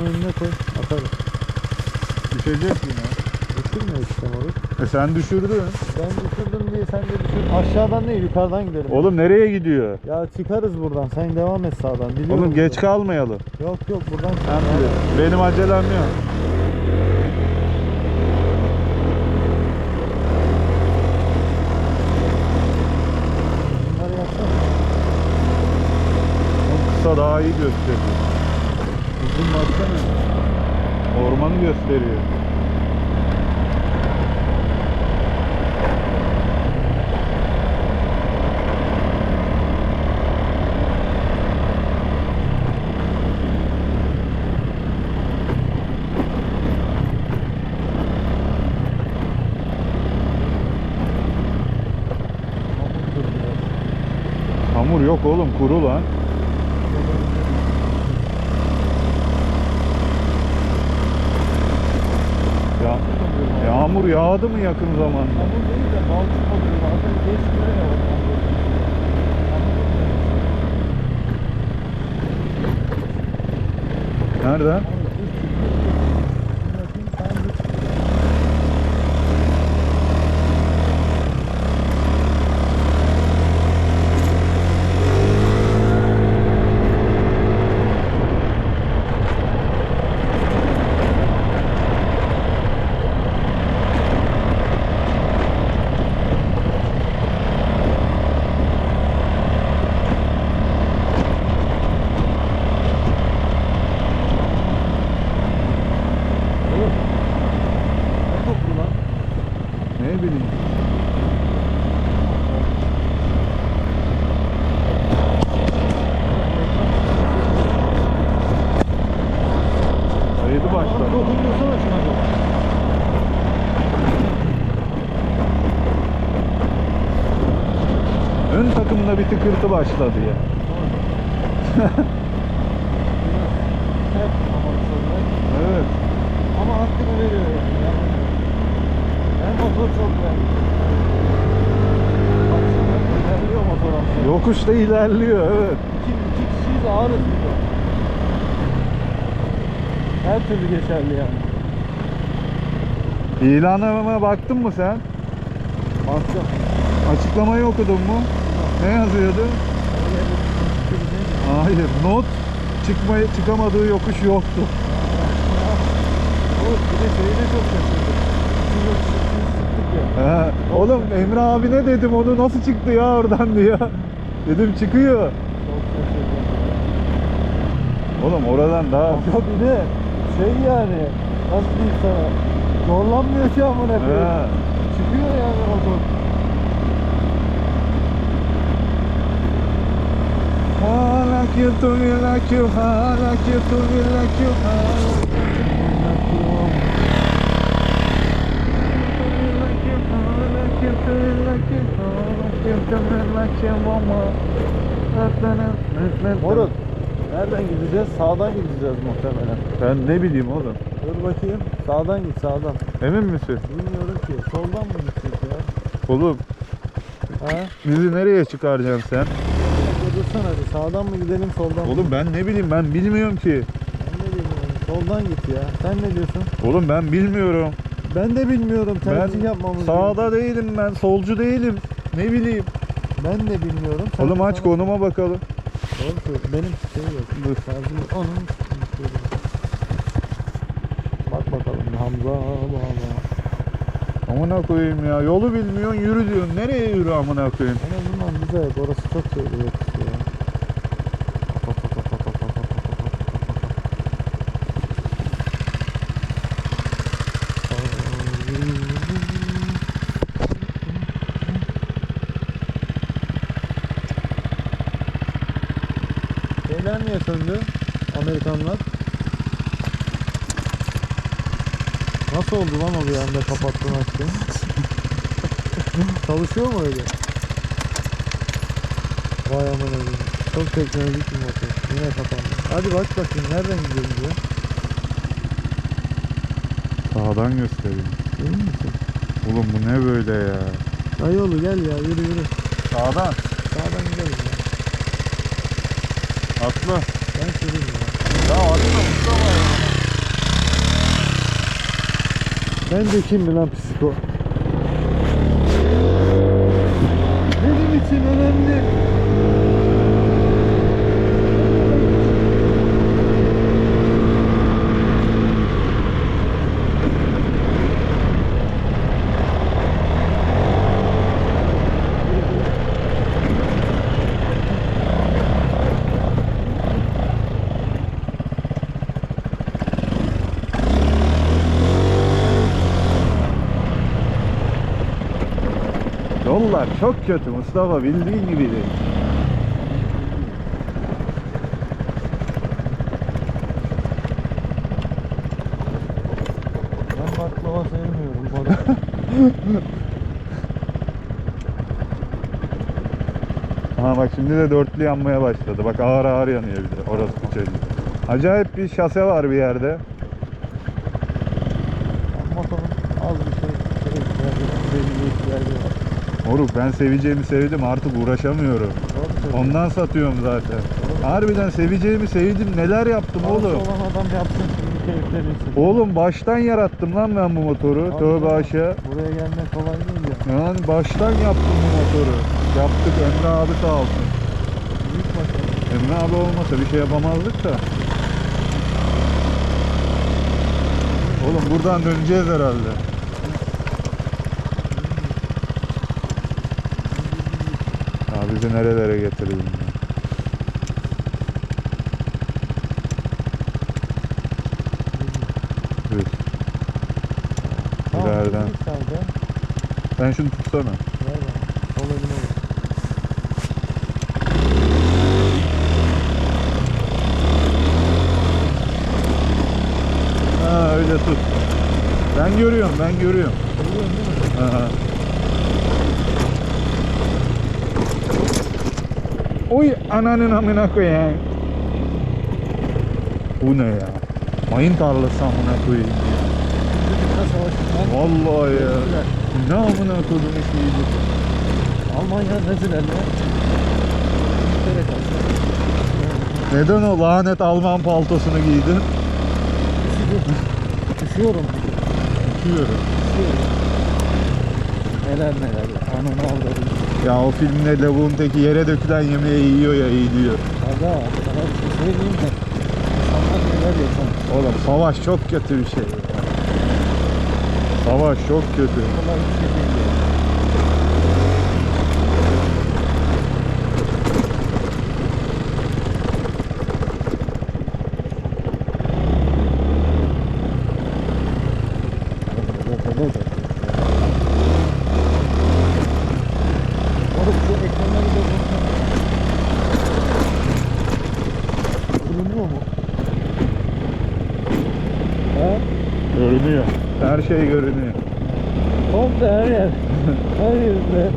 Şunu önüne koy. Atarım. Düşecek yine. Düşürme işte moruk. E sen düşürdün. Ben düşürdüm diye sen de düşür. Aşağıdan değil yukarıdan gidelim. Oğlum nereye gidiyor? Ya çıkarız buradan. Sen devam et sağdan. Biliyorum Oğlum geç buradan. kalmayalım. Yok yok buradan Ben çık. biliyorum. Benim acelem yok. Bunları yapsana. O kısa daha iyi gösteriyor. Uzun baksana. Ormanı gösteriyor. Hamur yok oğlum kuru lan. Ya, yağmur yağdı mı yakın zamanda? Hamur değil de balçık oluyor. Bazen geç böyle olmaz. Nereden? Oğlum. Ne koktu lan? Ne bileyim. Kaydı Lan başladı. Dokundursana şuna çok. Ön takımda bir tıkırtı başladı ya. Hep. Evet. Ama hakkını veriyor yani. Hem motor çok beğendim. Baksana ilerliyor motor aslında. Yokuşta ilerliyor evet. İki, iki kişiyiz ağırız burada. Her türlü geçerli yani. İlanıma baktın mı sen? Baktım. Açıklamayı okudun mu? Ne yazıyordu? Hayır, not çıkmaya çıkamadığı yokuş yoktu. Oğlum bir de şeyi de çok şaşırdım. He, oğlum Emre abi ne dedim onu nasıl çıktı ya oradan diye. Dedim çıkıyor. Oğlum oradan daha Ya bir de şey yani nasıl diyeyim sana zorlanmıyor ki amına koyayım. Çıkıyor yani motor. Ha, like you to me, like you, ha, like you to me, like you, ha. Like you, ha, like you to me, like you, ha, like you to me, like you, mama. Moruk nereden gideceğiz? Sağdan gideceğiz muhtemelen. Ben ne bileyim oğlum. Dur bakayım. Sağdan git sağdan. Emin misin? Bilmiyorum ki. Soldan mı gidecek ya? Oğlum Ha? bizi nereye çıkaracaksın sen? Bir Dursana hadi. Sağdan mı gidelim soldan mı? Oğlum ben ne bileyim ben bilmiyorum ki. Ben de bilmiyorum. Soldan git ya. Sen ne diyorsun? Oğlum ben bilmiyorum. Ben de bilmiyorum. Tercih yapmamız sağda değilim ben solcu değilim. Ne bileyim. Ben de bilmiyorum. Sen Oğlum aç konuma bakalım. Benim şey yok. Dur. Şarjım onun. Bak bakalım Hamza baba. Amına koyayım ya. Yolu bilmiyorsun yürü diyorsun. Nereye yürü amına koyayım? En azından güzel. Orası çok şey yakışıyor söndü? Amerikanlar. Nasıl oldu lan o bir anda kapattın açtın? Çalışıyor mu öyle? Vay aman öyle. Çok teknolojik bir motor. Yine kapandı. Hadi bak bakayım nereden gidiyoruz ya? Sağdan göstereyim. Emin misin? Oğlum bu ne böyle ya? Dayıoğlu gel ya yürü yürü. Sağdan. Sağdan gidelim ya. Atla. Ben sürüyorum ya. Ya abi de var ya. Ben de kim lan psiko? Benim için önemli. Yollar çok kötü Mustafa bildiğin gibi değil. Ben baklava sevmiyorum. Bana. Aha bak şimdi de dörtlü yanmaya başladı. Bak ağır ağır yanıyor bir de. Orası bir çocuğu. Acayip bir şase var bir yerde. Motorun az bir şey şey ihtiyacı var. Belli ihtiyacı var. Moruk ben seveceğimi sevdim artık uğraşamıyorum. Doğru. Ondan satıyorum zaten. Harbiden seveceğimi sevdim. Neler yaptım Ağzı oğlum? olan adam yapsın şimdi. Oğlum baştan yarattım lan ben bu motoru. Abi Tövbe aşağı. Buraya gelmek kolay değil ya. Yani baştan yaptım bu motoru. Yaptık Emre abi sağ olsun. Büyük başarı. Emre abi olmasa bir şey yapamazdık da. Oğlum buradan döneceğiz herhalde. Ya bizi nerelere getirdin ya. Düz. Tamam, İleriden. Sen şunu tutsana. Ver bana. Sol elime ver. Ha öyle tut. Ben görüyorum, ben görüyorum. Görüyorsun değil mi? Aha. Uy ananın amına koyayım. Bu ne ya? Mayın tarlası amına koyayım ya. Vallahi ya. Ne amına koydum şeydi. Almanya İngiltere kaldı. Neden o lanet Alman paltosunu giydin? Üşüyorum. Üşüyorum. Üşüyorum. Neler neler. Ananı avradım. Ya o filmde lavuğun teki yere dökülen yemeği yiyor ya iyi diyor. Aga sana bir şey söyleyeyim mi? İnsanlar neler yaşamış. Oğlum savaş çok kötü bir şey. Savaş çok kötü. Kolay bir şey değil. ya. Oğlum şu ekranları da Görünüyor mu? Ha? Görünüyor. Her şey görünüyor. Komple her yer. Her yerinde.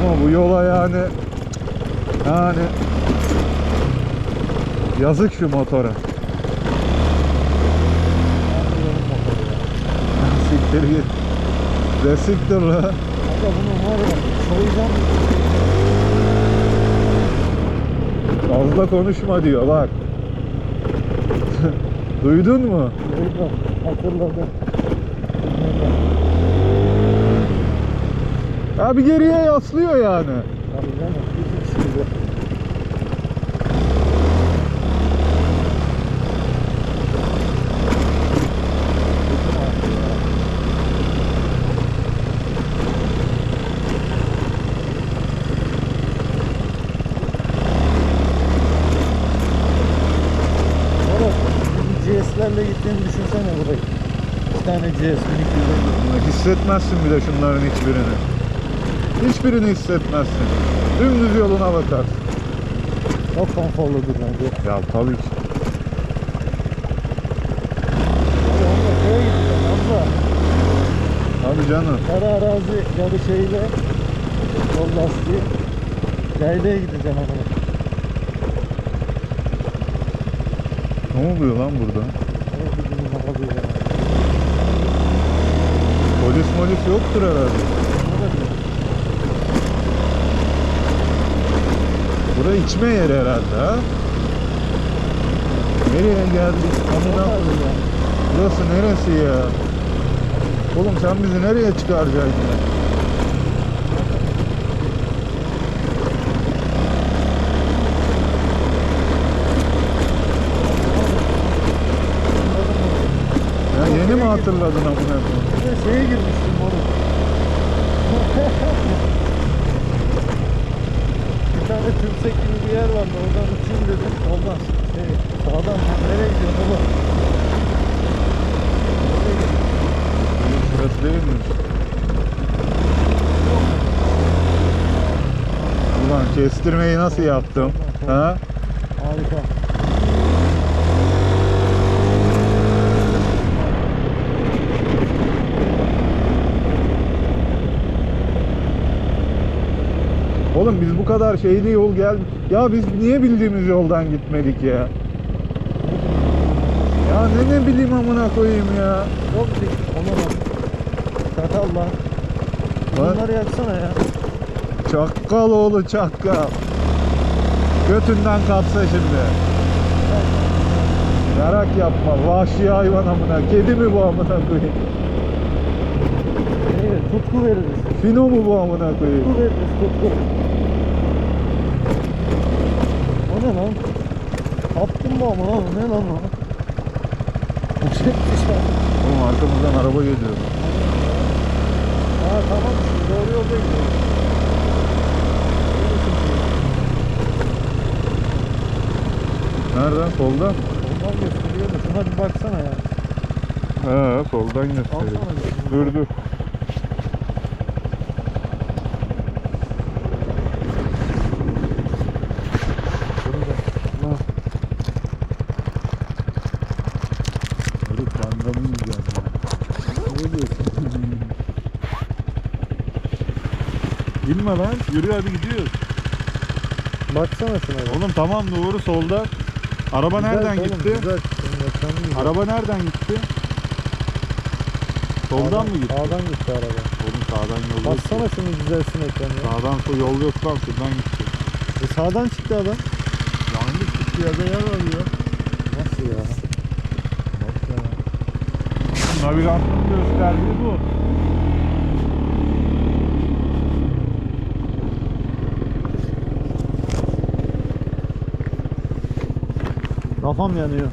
Ama bu yola yani yani yazık şu motora. Siktir git. De siktir la. Aga bunu var ya soyacağım. Fazla konuşma diyor bak. Duydun mu? Duydum. Hatırladım. Abi geriye yaslıyor yani. Tabii canım. Bir gibi. Oğlum, GS'lerle gittiğini düşünsene burayı. 1200'e Hissetmezsin bir de şunların hiçbirini. Hiçbirini hissetmezsin. Dümdüz yoluna bakarsın. Çok konforludur bence. Ya tabii ki. Tabii canım. Kara arazi yarı şeyle yol lastiği. Yaylaya gideceğim ama. Ne oluyor lan burada? Evet bizim hava bir ya. Polis molis yoktur herhalde. Bura içme yeri herhalde ha? Nereye geldik? Amına? Burası neresi ya? Oğlum sen bizi nereye çıkaracaksın ya? Ya yeni mi hatırladın amına koyayım? Şeye girmiştim oğlum. bir tane tümsek gibi bir yer vardı. Oradan uçayım dedim. Olmaz. Şey, sağdan? Nereye gidiyorsun? Oğlum Burası değil mi? Ulan kestirmeyi nasıl yaptım? Ha? Harika. Oğlum biz bu kadar şeyli yol gel. Ya biz niye bildiğimiz yoldan gitmedik ya? Ya ne ne bileyim amına koyayım ya. Yok dik. Ona bak. Çakal lan. Bunları yaksana ya. Çakkal oğlu çakkal. Götünden kapsa şimdi. Yarak yapma. Vahşi hayvan amına. Kedi mi bu amına koyayım? Tutku veririz. Fino mu bu amına koyayım? Tutku veririz, tutku. O ne lan? Kaptın mı lan? O ne lan o? Poşetmiş lan. Oğlum arkamızdan araba geliyor. Ha tamam doğru yolda gidiyoruz. Nereden? Soldan? Ondan gösteriyor da şuna bir baksana ya. He soldan gösteriyor. Dur dur. Lan. Herif mangalını yiyeceğim ya. Ne diyorsun? İnme lan. Yürü hadi gidiyoruz. Baksana şuna bir. Oğlum tamam doğru solda. Araba Güzel nereden oğlum, gitti? Güzel. Araba nereden gitti? Soldan Sağdan- mı gitti? Sağdan gitti araba. Oğlum sağdan yol yok. Baksana şunu düzelsin ekranı ya. Sağdan sol yol yok lan şuradan gitti. E sağdan çıktı adam. Yanlış gitti ya da yer var ya. Nasıl ya? Bak ya. Navigasyon gösterdiği bu. Kafam yanıyor.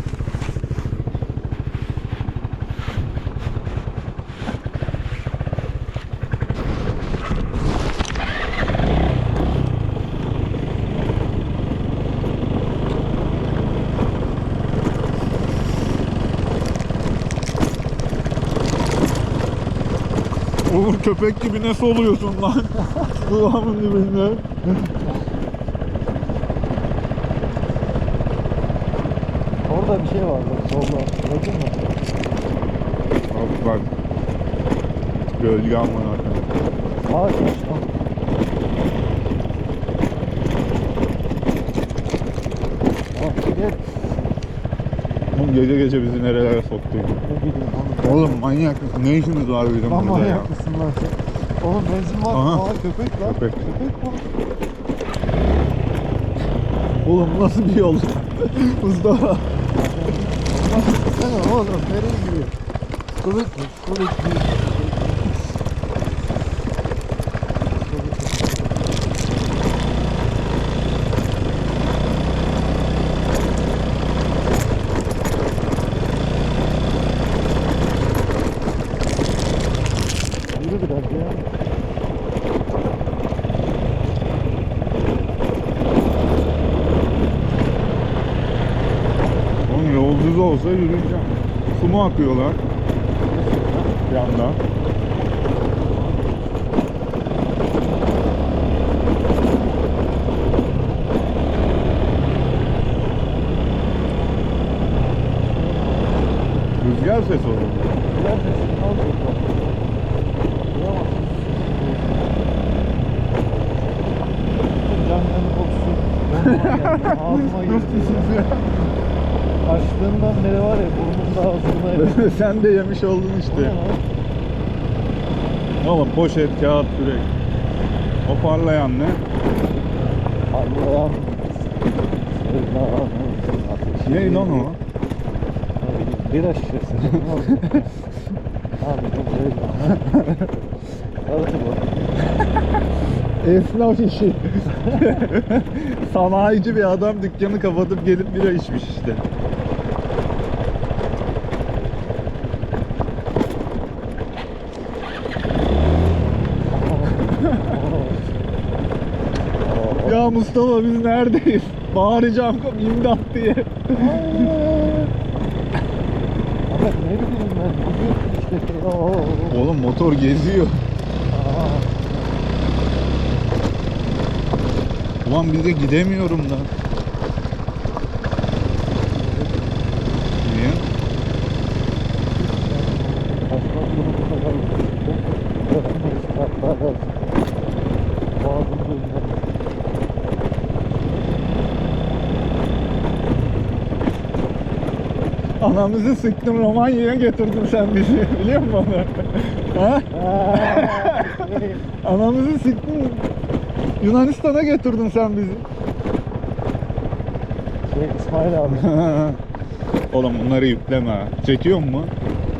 Oğlum köpek gibi ne soluyorsun lan? Kulağımın dibinde. Orada bir şey var bak solda. Gördün mü? Bak bak. Gölge amına koyayım. Ağaçmış lan. Ah, gel. Oğlum gece gece bizi nerelere soktu oğlum. Manyak mısın? Ne işimiz var bizim Lan burada ya? manyak mısın lan sen? Oğlum benzin var. Aha. Aa köpek lan. Köpek. Köpek bu. Oğlum nasıl bir yol? Mustafa. Sen oğlum nereye gidiyor? Kılıç mı? Kılıç mı? Yürü biraz ya. Oğlum yol düz olsa yürüyeceğim. Su mu akıyor lan? Yandan. Rüzgar sesi olur. Biraz da şimdi olacak bak. Duyamazsın. Canların kokusu. Ağzıma girdi. Açlığından beri var ya burnumda ağzımda. Sen de yemiş oldun ne işte. lan? Oğlum poşet, kağıt, kürek. O parlayan ne? Allah'ım. Ne lan o? Ne bira şişesi. Ne? Abi çok güzel. Arası bu. Esnaf işi. Sanayici bir adam dükkanı kapatıp gelip bira içmiş işte. Ya Mustafa biz neredeyiz? Bağıracağım imdat diye. Ahmet ne bileyim ben. Oğlum motor geziyor. Ulan bir de gidemiyorum da. Anamızı sıktın Romanya'ya götürdün sen bizi. Biliyor musun onu? ha? Anamızı sıktın. Yunanistan'a götürdün sen bizi. Şey İsmail abi oğlum bunları yükleme ha. Çekiyor mu?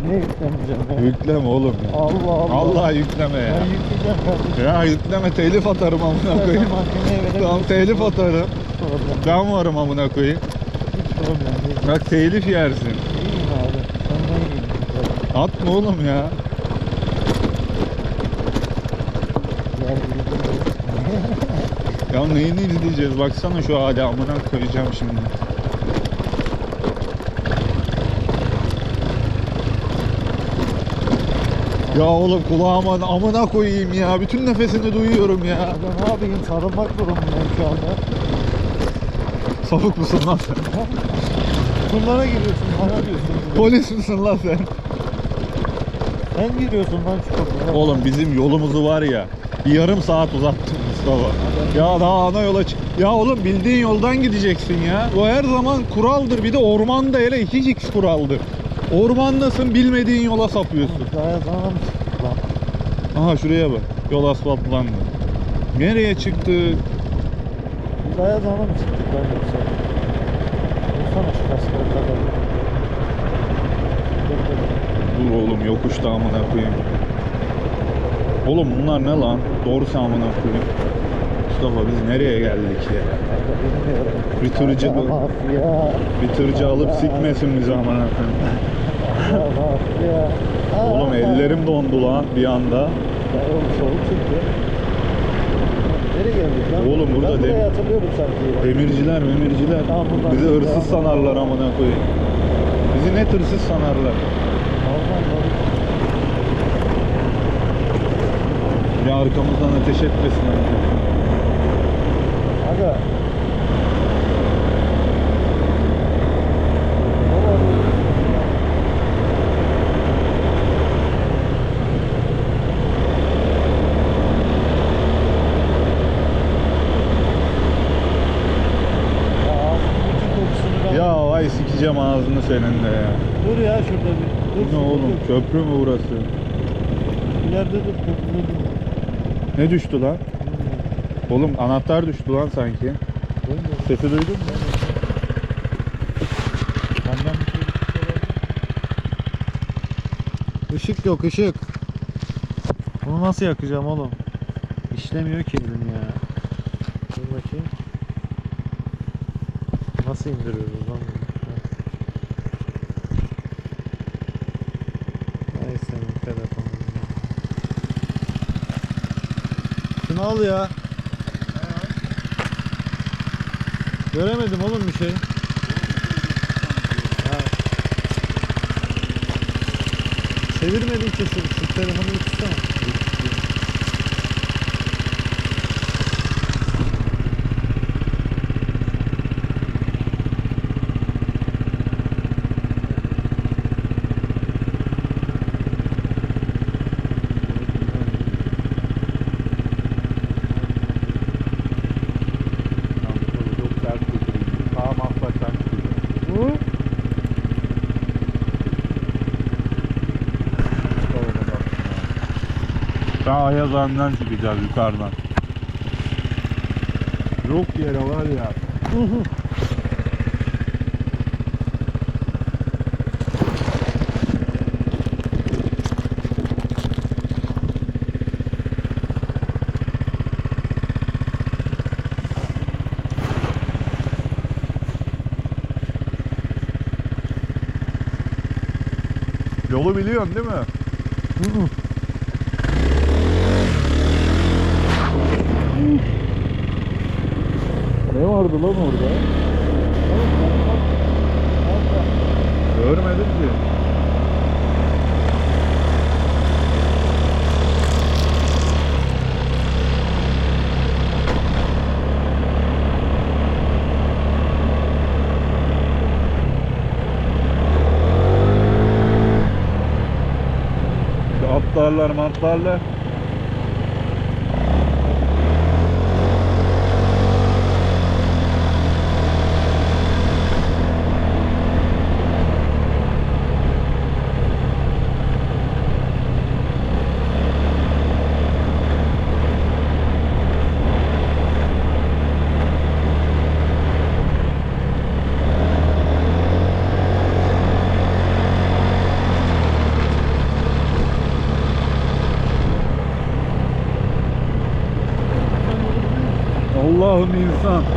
ne yüklemeyeceğim ben? Yükleme oğlum ya. Allah Allah. Allah yükleme ya. Ben yükleyeceğim kardeşim. Ya yükleme telif atarım amına koyayım. Mahkemeye verebilirim. Tamam telif atarım. Hiç problem. Ben varım amına koyayım. Hiç problem değil. Bak telif yersin. Atma oğlum ya. Ya neyini izleyeceğiz? Baksana şu hali amına koyacağım şimdi. Ya oğlum kulağıma amına koyayım ya. Bütün nefesini duyuyorum ya. Ya ne yapayım sarılmak durumundayım şu anda. Sapık mısın lan sen? Turlara giriyorsun bana diyorsun. Polis misin lan sen? Sen giriyorsun lan şu. Oğlum bizim yolumuzu var ya bir yarım saat uzattın Mustafa. Ya daha ana yola çık. Ya oğlum bildiğin yoldan gideceksin ya. Bu her zaman kuraldır. Bir de ormanda hele 2x kuraldır. Ormandasın bilmediğin yola sapıyorsun. Hikaye sana mı çıktı lan? Aha şuraya bak. Yol asfaltlandı. Nereye çıktı? Hikaye sana mı çıktık ben de bir şey. Vursana şu kaskları takalım. Dur, oğlum yokuşta amına koyayım. Oğlum bunlar ne lan? Doğrusu amına koyayım. Mustafa biz nereye geldik ya? Bir tırcı. Bir tırcı alıp sikmesin bizi amına koyayım. Oğlum ellerim dondu lan bir anda. Oğlum soğuk çünkü. Nereye geldik lan? Oğlum burada ben dem- hatırlıyorum sanki. Demirciler, memirciler. Tamam, Bizi hırsız sanarlar amına koyayım. Bizi ne hırsız sanarlar. Normal. Ya arkamızdan ateş etmesin. Aga. Ne var bu? Ya ağzının bütün kokusunu ben... Ya vay sikeceğim ağzını senin de ya. Dur ya şurada bir. Dur, Bu ne oğlum? Köprü mü burası? İleride köprüde dur. Ne düştü lan? Oğlum anahtar düştü lan sanki. Sesi duydun mu? Benden bir şey Işık yok ışık. Bunu nasıl yakacağım oğlum? İşlemiyor ki elim ya. Dur bakayım. Nasıl indiriyoruz lan bunu? Ha. Ay senin telefonun. Şunu al ya. Göremedim oğlum bir şey. Çevirmedin ki şu, şu telefonu tutsana. Ayazan'dan çıkacağız yukarıdan. Yok yere var ya. Yolu biliyorsun değil mi? Vardı lan orada? Görmedim ki. Atlarlar matlarlar. Allah'ım